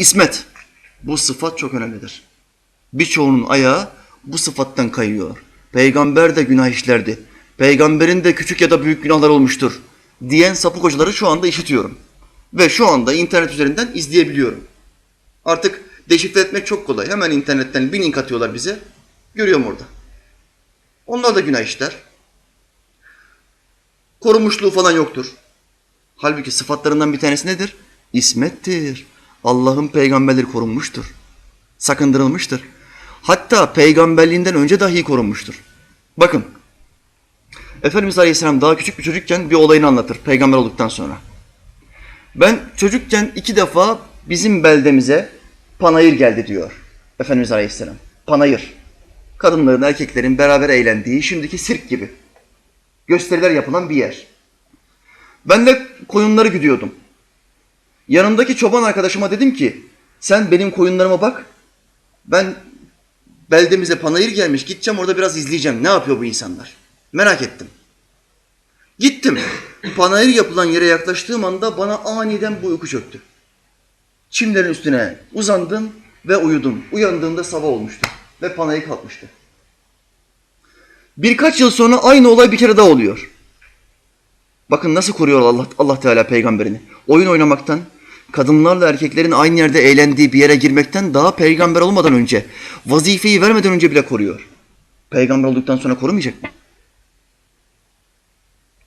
İsmet. Bu sıfat çok önemlidir. Birçoğunun ayağı bu sıfattan kayıyor. Peygamber de günah işlerdi. Peygamberin de küçük ya da büyük günahlar olmuştur. Diyen sapık hocaları şu anda işitiyorum. Ve şu anda internet üzerinden izleyebiliyorum. Artık deşifre etmek çok kolay. Hemen internetten bir link atıyorlar bize. Görüyorum orada. Onlar da günah işler. Korunmuşluğu falan yoktur. Halbuki sıfatlarından bir tanesi nedir? İsmettir. Allah'ın peygamberleri korunmuştur. Sakındırılmıştır. Hatta peygamberliğinden önce dahi korunmuştur. Bakın. Efendimiz Aleyhisselam daha küçük bir çocukken bir olayını anlatır peygamber olduktan sonra. Ben çocukken iki defa bizim beldemize panayır geldi diyor Efendimiz Aleyhisselam. Panayır. Kadınların, erkeklerin beraber eğlendiği şimdiki sirk gibi. Gösteriler yapılan bir yer. Ben de koyunları güdüyordum. Yanımdaki çoban arkadaşıma dedim ki sen benim koyunlarıma bak. Ben beldemize panayır gelmiş gideceğim orada biraz izleyeceğim. Ne yapıyor bu insanlar? Merak ettim. Gittim. Panayır yapılan yere yaklaştığım anda bana aniden bu uyku çöktü. Çimlerin üstüne uzandım ve uyudum. Uyandığımda sabah olmuştu ve panayır kalkmıştı. Birkaç yıl sonra aynı olay bir kere daha oluyor. Bakın nasıl koruyor Allah, Allah Teala peygamberini. Oyun oynamaktan, kadınlarla erkeklerin aynı yerde eğlendiği bir yere girmekten daha peygamber olmadan önce, vazifeyi vermeden önce bile koruyor. Peygamber olduktan sonra korumayacak mı?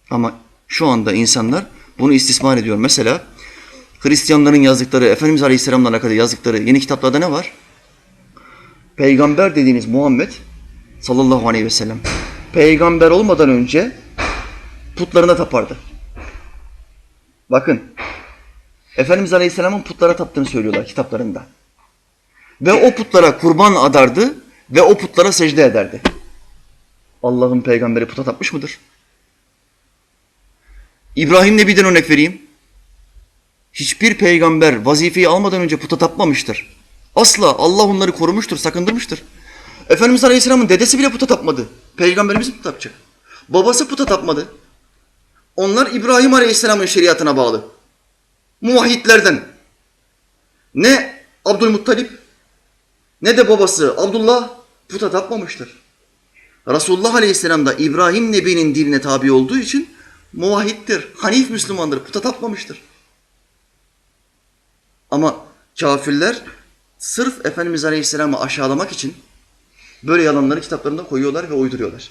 Ama şu anda insanlar bunu istismar ediyor. Mesela Hristiyanların yazdıkları, Efendimiz Aleyhisselam'la alakalı yazdıkları yeni kitaplarda ne var? Peygamber dediğiniz Muhammed sallallahu aleyhi ve sellem peygamber olmadan önce putlarına tapardı. Bakın Efendimiz Aleyhisselam'ın putlara taptığını söylüyorlar kitaplarında. Ve o putlara kurban adardı ve o putlara secde ederdi. Allah'ın peygamberi puta tapmış mıdır? İbrahim Nebi'den örnek vereyim. Hiçbir peygamber vazifeyi almadan önce puta tapmamıştır. Asla Allah onları korumuştur, sakındırmıştır. Efendimiz Aleyhisselam'ın dedesi bile puta tapmadı. Peygamberimiz mi puta tapacak? Babası puta tapmadı. Onlar İbrahim Aleyhisselam'ın şeriatına bağlı. Muvahhidlerden. Ne Abdülmuttalip ne de babası Abdullah puta tapmamıştır. Resulullah Aleyhisselam da İbrahim Nebi'nin diline tabi olduğu için muvahhiddir, hanif Müslümandır, puta tapmamıştır. Ama kafirler sırf Efendimiz Aleyhisselam'ı aşağılamak için böyle yalanları kitaplarında koyuyorlar ve uyduruyorlar.